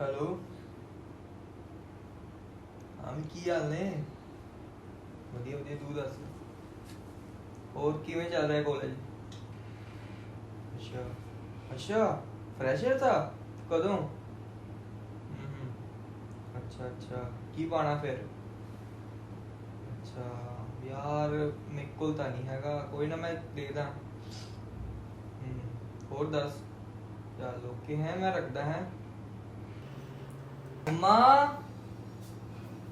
Hello ਹਾਂ ਕੀ ਹਾਲ ਨੇ ਵਧੀਆ ਵਧੀਆ ਤੂੰ ਦੱਸ। ਹੋਰ ਕਿਵੇਂ ਚੱਲ ਰਿਹਾ ਕਾਲਜ ਅੱਛਾ। ਅੱਛਾ ਫਰੈਸ਼ਰ ਥਾ? ਕਦੋਂ? ਹਮ, ਅੱਛਾ ਅੱਛਾ। ਕੀ ਪਾਣਾ ਫਿਰ? ਅੱਛਾ। ਯਾਰ ਮੇਰੇ ਕੋਲ ਤਾਂ ਨਹੀਂ ਹੈਗਾ। ਕੋਈ ਨਾ ਮੈਂ ਦੇਖਦਾ। ਹਮ ਹੋਰ ਦੱਸ। ਚੱਲ ਓਕੇ ਹੈ ਮੈਂ ਰੱਖਦਾ ਹੈ। ਮੰਮਾ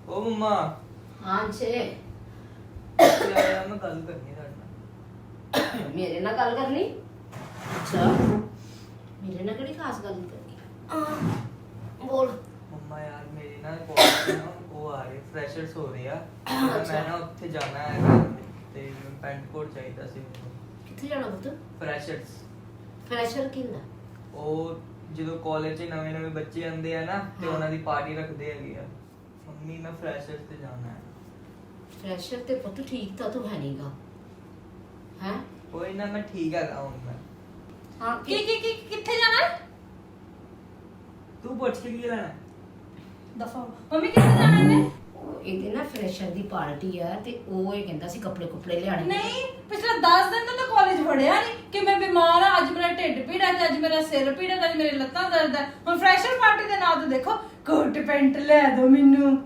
ਓ ਮੰਮਾ ਹਾਂ ਛੇ ਯਾਰ ਮੈਂ ਗੱਲ ਕਰਨੀ ਹੈ ਤੁਹਾਡੇ ਨਾਲ। ਮੇਰੇ ਨਾਲ ਗੱਲ ਕਰਨੀ? ਅੱਛਾ। ਮੇਰੇ ਨਾਲ ਕਿਹੜੀ ਖਾਸ ਗੱਲ ਕਰਨੀ? ਆ ਬੋਲ। ਮੰਮਾ ਯਾਰ ਮੇਰੇ ਨਾਲ ਕਾਲਜ ਨਾ ਉਹ ਆ ਰਹੇ ਫਰੈਸ਼ਰਸ ਹੋ ਰਹੇ ਆ। ਤੇ ਅੱਛਾ। ਮੈਂ ਨਾ ਉੱਥੇ ਜਾਣਾ ਹੈ ਤੇ ਮੈਨੂੰ ਪੈਂਟ ਕੋਟ ਚਾਹੀਦਾ ਸੀ ਕਿੱਥੇ ਜਾਣਾ ਪੁੱਤ? ਫਰੈਸ਼ਰਸ। ਫਰੈਸ਼ਰ ਕਿੰਦਾ ਉਹ ਜਦੋਂ ਕਾਲਜ 'ਚ ਨਵੇਂ ਨਵੇਂ ਬੱਚੇ ਆਉਂਦੇ ਆ ਨਾ ਤੇ। ਉਹਨਾਂ ਦੀ ਪਾਰਟੀ ਰੱਖਦੇ ਹੈਗੇ ਆ। ਮੰਮੀ ਮੈਂ ਫਰੈਸ਼ਰਸ ਤੇ ਜਾਣਾ ਹੈ। ਫਰੈਸ਼ਰ ਤੇ ਪੁੱਤ ਠੀਕ ਤਾਂ ਤੂੰ ਹੈ ਨਹੀਂਗਾ ਹੈ? ਕੋਈ ਨਾ ਮੈਂ ਠੀਕ ਹੈਗਾ ਹੁਣ ਮੈਂ। ਹਾਂ ਕੀ ਕੀ ਕੀ ਕਿੱਥੇ ਜਾਣਾ ਹੈ? ਤੂੰ ਪੁੱਛ ਕੇ ਕੀ ਲੈਣਾ ਦਫਾ ਮੰਮੀ ਕਿੱਥੇ ਜਾਣਾ ਨੇ ਇਹਦੇ ਨਾ ਫਰੈਸ਼ਰ ਦੀ ਪਾਰਟੀ ਆ ਤੇ ਉਹ ਇਹ ਕਹਿੰਦਾ ਸੀ ਕੱਪੜੇ ਕੁਪੜੇ ਲਿਆਣੇ ਨਹੀਂ ਪਿਛਲੇ 10 ਦਿਨ ਤੋਂ ਤਾਂ ਕਾਲਜ ਵੜਿਆ ਨਹੀਂ ਕਿ ਮੈਂ ਬਿਮਾਰ ਆ ਅੱਜ ਮੇਰਾ ਢਿੱਡ ਪੀੜ ਤੇ ਅੱਜ ਮੇਰਾ ਸਿਰ ਪੀੜ ਤੇ ਅੱਜ ਮੇਰੇ ਲੱਤਾਂ ਦਰਦ ਹੈ ਹੁਣ ਫਰੈਸ਼ਰ ਪਾਰਟੀ ਦੇ ਨਾਂ ਤੇ ਦੇਖੋ ਕੋਟ ਪੈਂਟ ਲੈ ਦਿਓ ਮੈਨੂੰ।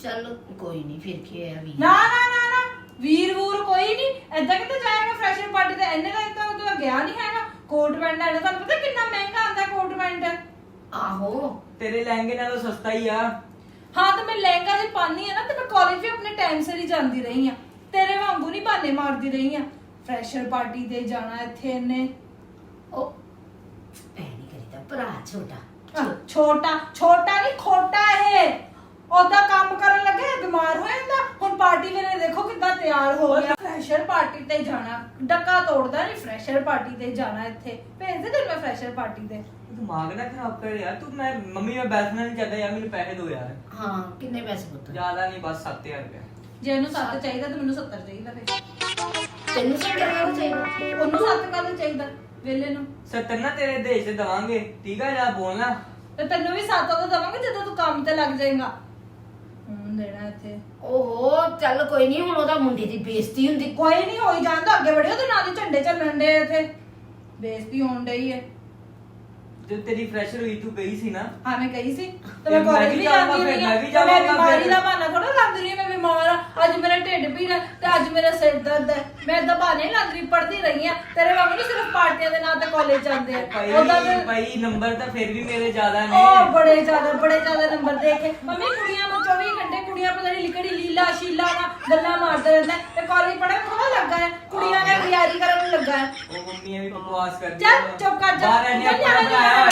ਚੱਲ ਕੋਈ ਨਹੀਂ ਫਿਰ ਕੀ ਹੋਇਆ ਵੀ ਨਾ ਨਾ ਨਾ ਨਾ ਵੀਰ ਵੂਰ ਕੋਈ ਨਹੀਂ ਐਦਾਂ ਕਿਤੇ ਜਾਏਗਾ ਫਰੈਸ਼ਰ ਪਾਰਟੀ ਤੇ? ਇੰਨੇ ਦਾ ਤਾਂ ਉਹਦਾ ਗਿਆ ਨਹੀਂ ਹੈਗਾ। ਕੋਟ ਪੈਂਟ ਲੈਣਾ ਤੁਹਾਨੂੰ ਪਤਾ ਕਿੰਨਾ ਮਹਿੰਗਾ ਆਉਂਦਾ ਕੋਟ ਪੈਂਟ? ਆਹੋ। ਤੇਰੇ ਲਹਿੰਗੇ ਨਾਲੋਂ ਸਸਤਾ ਹੀ ਆ। ਹਾਂ ਤੇ ਮੈਂ ਲਹਿੰਗਾ ਜੇ ਪਾਨੀ ਆ ਨਾ ਤੇ ਮੈਂ ਕਾਲਜ ਵੀ ਆਪਣੇ ਟਾਈਮ ਸਿਰ ਹੀ ਜਾਂਦੀ ਰਹੀ ਆ ਤੇਰੇ ਵਾਂਗੂ ਨਹੀਂ ਬਹਾਨੇ ਮਾਰਦੀ ਰਹੀ ਆ ਫਰੈਸ਼ਰ ਪਾਰਟੀ ਤੇ ਜਾਣਾ ਇੱਥੇ ਇਹਨੇ। ਉਹ ਨਹੀਂ ਕਰੀਦਾ ਭਰਾ ਛੋਟਾ। ਆਹ, ਛੋਟਾ ਛੋਟਾ ਨਹੀਂ ਖੋਟਾ ਇਹ। ਉਹਦਾ ਕੰਮ ਕਰਨ ਲੱਗੇ ਬਿਮਾਰ ਹੋ ਜਾਂਦਾ। ਹੁਣ ਪਾਰਟੀ ਵੇਲੇ ਦੇਖੋ ਕਿੱਦਾਂ ਤਿਆਰ ਹੋ ਗਿਆ। ਫਰੈਸ਼ਰ ਪਾਰਟੀ ਤੇ ਜਾਣਾ। ਡੱਕਾ ਤੋੜਦਾ ਨਹੀਂ ਫਰੈਸ਼ਰ ਪਾਰਟੀ ਤੇ ਜਾਣਾ ਇੱਥੇ। ਭੇਜ ਦੇ ਤੈਨੂੰ ਮੈਂ ਫਰੈਸ਼ਰ ਪਾਰਟੀ ਤੇ। ਦਿਮਾਗ ਨਾ ਖਰਾਬ ਕਰ ਯਾਰ। ਤੂੰ ਮੈਂ ਮੰਮੀ ਮੈਂ ਬੈਠਣਾ ਨਹੀਂ ਚਾਹਤਾ ਯਾਰ ਮੈਨੂੰ ਪੈਸੇ ਦਿਓ ਯਾਰ। ਹਾਂ ਕਿੰਨੇ ਪੈਸੇ ਪੁੱਤ? ਜ਼ਿਆਦਾ ਨਹੀਂ ਬਸ 7000 ਰੁਪਏ ਜੇ ਇਹਨੂੰ 7 ਚਾਹੀਦਾ ਤੇ ਮੈਨੂੰ 70 ਚਾਹੀਦਾ ਫਿਰ। ਤੈਨੂੰ ਸੱਟਰ ਕਰ ਚਾਹੀਦਾ? ਉਹਨੂੰ 7 ਕਦ ਚਾਹੀਦਾ? ਵੇਲੇ ਨੂੰ। 70 ਨਾ ਤੇਰੇ ਦੇਸ਼ ਤੇ ਦਵਾਂਗੇ। ਠੀਕ ਆ ਜਾ ਬੋਲਣਾ? ਤੇ ਤੈਨੂੰ ਵੀ 7 ਦਾ ਦਵਾਂਗੇ ਜਦੋਂ ਤੂੰ ਕੰਮ ਤੇ ਲੱਗ ਜਾਏਗਾ। ਹੁਣ ਦੇਣਾ ਇੱਥੇ। ਓਹੋ ਚੱਲ ਕੋਈ ਨਹੀਂ ਹੁਣ ਉਹਦਾ ਮੁੰਡੇ ਦੀ ਬੇਇੱਜ਼ਤੀ ਹੁੰਦੀ। ਕੋਈ ਨਹੀਂ ਹੋਈ ਜਾਂਦਾ ਅੱਗੇ ਵੜਿਓ ਤੇ ਨਾਲ ਦੇ ਝੰਡੇ ਚੱਲਣ ਦੇ ਇੱਥੇ। ਬੇਇੱਜ਼ਤੀ ਹੋਣ ਡਈ ਹੈ ਤੇਰੀ ਫਰੈਸ਼ਰ ਹੋਈ ਤੂੰ ਗਈ ਸੀ ਨਾ। ਹਾਂ ਮੈਂ ਕਹੀ ਸੀ। ਤੇ ਤੇ ਮੈਂ ਮੈਂ ਕਾਲਜ ਵੀ ਵੀ ਜਾਊਂਗਾ ਜਾਂਦੀ ਫਿਰ, ਰਹੀ ਮੈਂ ਵੀ ਤੇ ਮੈਂ ਬਿਮਾਰੀ ਫਿਰ। ਦਾ ਬਹਾਨਾ ਥੋੜਾ ਲਾਉਂਦੀ ਰਹੀ ਹਾਂ, ਮੈਂ ਬਿਮਾਰ ਆ ਅੱਜ ਮੇਰਾ ਢਿੱਡ ਪੀੜ ਹੈ ਤੇ ਅੱਜ ਮੇਰਾ ਸਿਰ ਦਰਦ ਹੈ। ਮੈਂ ਏਦਾਂ ਬਹਾਨੇ ਲਾਉਂਦੀ ਪੜਦੀ ਰਹੀ ਹਾਂ। ਤੇਰੇ ਵਾਂਗੂ ਨਹੀਂ ਸਿਰਫ ਪਾਰਟੀਆਂ ਦੇ ਨਾਂ ਤੇ ਕਾਲਜ ਜਾਂਦੇ ਆ। ਉਹਦਾ ਭਾਈ ਤੇ ਭਾਈ ਨੰਬਰ ਤਾਂ ਫਿਰ ਵੀ ਮੇਰੇ ਜ਼ਿਆਦਾ ਨੇ। ਉਹ ਬੜੇ ਜ਼ਿਆਦਾ ਬੜੇ ਜ਼ਿਆਦਾ ਨੰਬਰ ਦੇ ਕੇ ਮੰਮੀ ਕੁੜੀਆਂ ਨੂੰ 24 ਘੰਟੇ ਕੁੜੀਆਂ ਪਤਾ ਨਹੀਂ ਲਿਕੜੀ ਲੀਲਾ ਸ਼ੀਲਾ ਨਾਲ ਗੱਲਾਂ ਮਾਰਦੇ ਰਹਿੰਦੇ ਤੇ ਕਾਲਜ ਪੜ੍ਹਨ ਥੋੜਾ ਲੱਗਾ ਹੈ? ਕੁੜੀਆਂ ਨੇ ਤਿਆਰੀ ਕਰਨ ਨੂੰ ਲੱਗਾ ਹੈ। ਮੰਮੀ ਐਵੇਂ ਬਕਵਾਸ ਕਰਦੀ ਚੱਲ, ਚੁੱਪ ਕਰ ਜਾ। ਬਾਹਰ ਇਹਨੇ ਚੱਲ, ਆਪਣਾ ਬਣਾਇਆ।